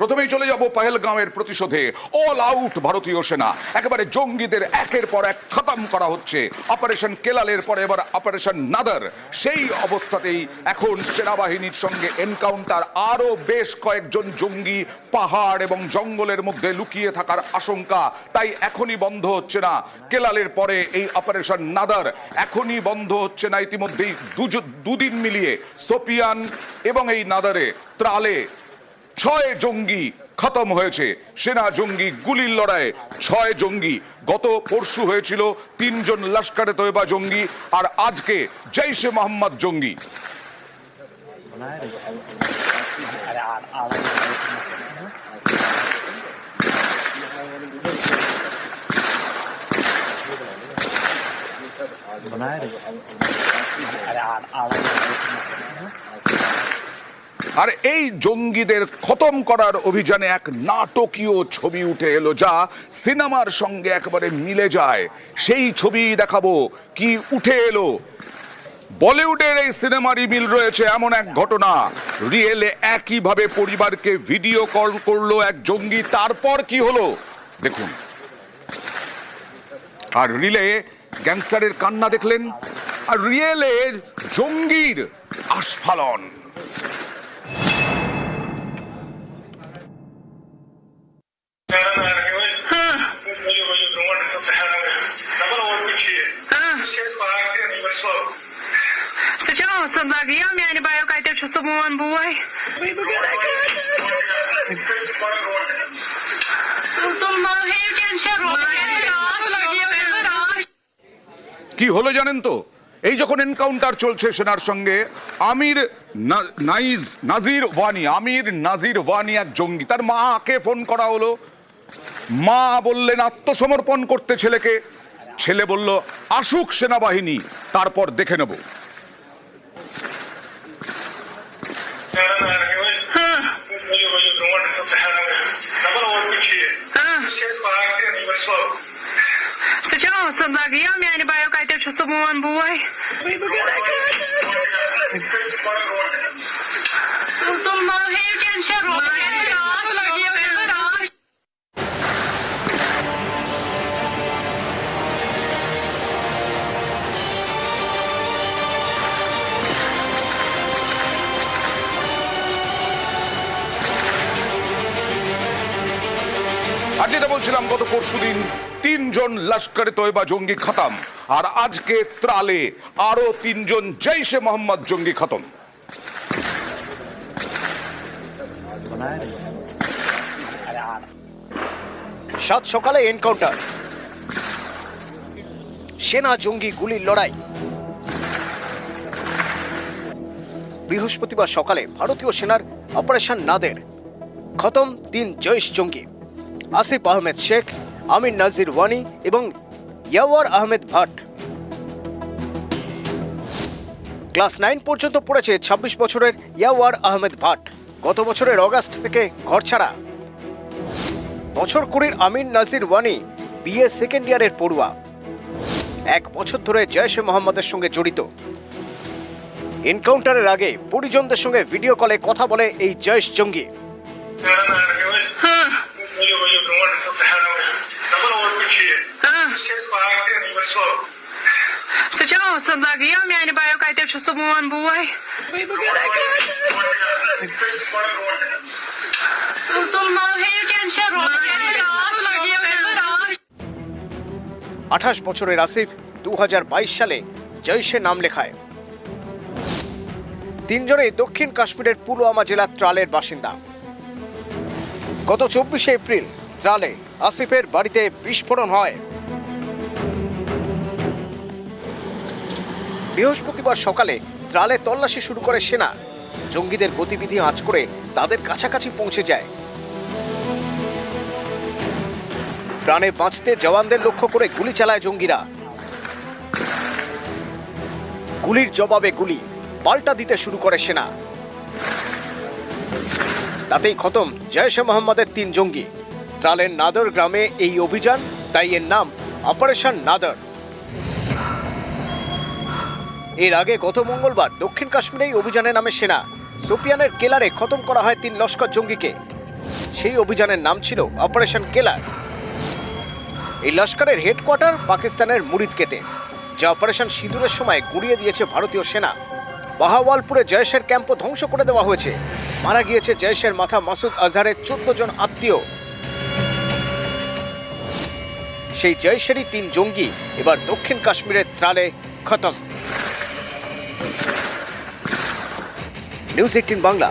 প্রথমেই চলে যাব পাহেলগাঁওয়ের প্রতিশোধে। অল আউট ভারতীয় সেনা। একেবারে জঙ্গিদের একের পর এক খতম করা হচ্ছে। অপারেশন কেলালের পরে এবার অপারেশন নাদার সেই অবস্থাতেই এখন সেনাবাহিনীর সঙ্গে এনকাউন্টার আরও বেশ কয়েকজন জঙ্গি পাহাড় এবং জঙ্গলের মধ্যে লুকিয়ে থাকার আশঙ্কা। তাই এখনই বন্ধ হচ্ছে না। কেলালের পরে এই অপারেশন নাদার এখনই বন্ধ হচ্ছে না। ইতিমধ্যেই দুদিন মিলিয়ে। সোপিয়ান এবং এই নাদারে ত্রালে ছয় জঙ্গি খতম হয়েছে। সেনা জঙ্গি গুলির লড়াইয়ে ছয় জঙ্গি। গত পরশু হয়েছিল তিনজন লস্করে তৈবা জঙ্গি আর আজকে জৈশে মোহাম্মদ জঙ্গি। আর এই জঙ্গিদের খতম করার অভিযানে এক নাটকীয় ছবি উঠে এলো যা সিনেমার সঙ্গে একেবারে মিলে যায়। সেই ছবি দেখাবো। কি উঠে এলো? বলিউডের এই সিনেমারই মিল রয়েছে এমন এক ঘটনা। রিয়েলে একইভাবে পরিবারকে ভিডিও কল করল এক জঙ্গি। তারপর কি হলো? দেখুন। আর রিলে গ্যাংস্টারের কান্না দেখলেন। আর রিয়েলের জঙ্গির আস্ফালন। Obstaviam, ja ne bajo kaj teče samo en boj. কি হলো জানেন তো? এই যখন এনকাউন্টার চলছে সেনার সঙ্গে আমির নাইজ নাজির ওয়ানি আমির নাজির ওয়ানি এক জঙ্গি তার মাকে ফোন করা হলো। মা বললেন আত্মসমর্পণ করতে ছেলেকে। ছেলে বলল আসুক সেনাবাহিনী তারপর দেখে নেব। আর যেটা বলছিলাম, গত পরশুদিন তিনজন লস্করে তৈবা জঙ্গি খতম, আর আজকে ত্রালে আরও তিনজন জৈশে মোহাম্মদ জঙ্গি খতম। সাত সকালে এনকাউন্টার। সেনা জঙ্গি গুলির লড়াই। বৃহস্পতিবার সকালে ভারতীয় সেনার অপারেশন নাদের। খতম তিন জৈশ জঙ্গি। আসিফ আহমেদ শেখ, আমির নাজির ওয়ানি এবং ইয়াওয়ার আহমেদ ভাট। ক্লাস নাইন পর্যন্ত পড়েছে ২৬ বছরের ইয়াওয়ার আহমেদ ভাট। গত বছরের অগাস্ট থেকে ঘর ছাড়া। বছর কুড়ির আমির নাজির ওয়ানি, বিএ সেকেন্ড ইয়ারের পড়ুয়া। এক বছর ধরে জয়শে মোহাম্মদের সঙ্গে জড়িত। এনকাউন্টারের আগে পরিজনদের সঙ্গে ভিডিও কলে কথা বলে এই জয়েশ জঙ্গি। Să ce nu, să dacă eu mi-ai nevoie că ai trebuie one boy. We আঠাশ বছরের আসিফ দু হাজার বাইশ সালে জৈশে নাম লেখায়। তিনজনেই দক্ষিণ কাশ্মীরের পুলওয়ামা জেলার ত্রালের বাসিন্দা। গত চব্বিশে এপ্রিল ত্রালে আসিফের বাড়িতে বিস্ফোরণ হয়। বৃহস্পতিবার সকালে ত্রালে তল্লাশি শুরু করে সেনা। জঙ্গিদের গতিবিধি আঁচ করে তাদের কাছাকাছি পৌঁছে যায়। প্রাণে বাঁচতে জওয়ানদের লক্ষ্য করে গুলি চালায় জঙ্গিরা। গুলির জবাবে গুলি পাল্টা দিতে শুরু করে সেনা। তাতেই খতম জয়শে মোহাম্মদের তিন জঙ্গি। ত্রালের নাদর গ্রামে এই অভিযান, তাই এর নাম অপারেশন নাদর। এর আগে গত মঙ্গলবার দক্ষিণ কাশ্মীরে এই অভিযানে নামে সেনা। সোপিয়ানের কেলারে খতম করা হয় তিন লস্কর জঙ্গিকে। সেই অভিযানের নাম ছিল অপারেশন কেলার। এই লস্করের হেডকোয়ার্টার পাকিস্তানের মুরিদকেতে যা অপারেশন সিঁদুরের সময় গুড়িয়ে দিয়েছে ভারতীয় সেনা। বাহাওয়ালপুরে জয়েশের ক্যাম্পও ধ্বংস করে দেওয়া হয়েছে। মারা গিয়েছে জয়েশের মাথা মাসুদ আজহারের চোদ্দ জন আত্মীয়। সেই জয়শেরই তিন জঙ্গি এবার দক্ষিণ কাশ্মীরের ত্রালে খতম। News 18 Bangla.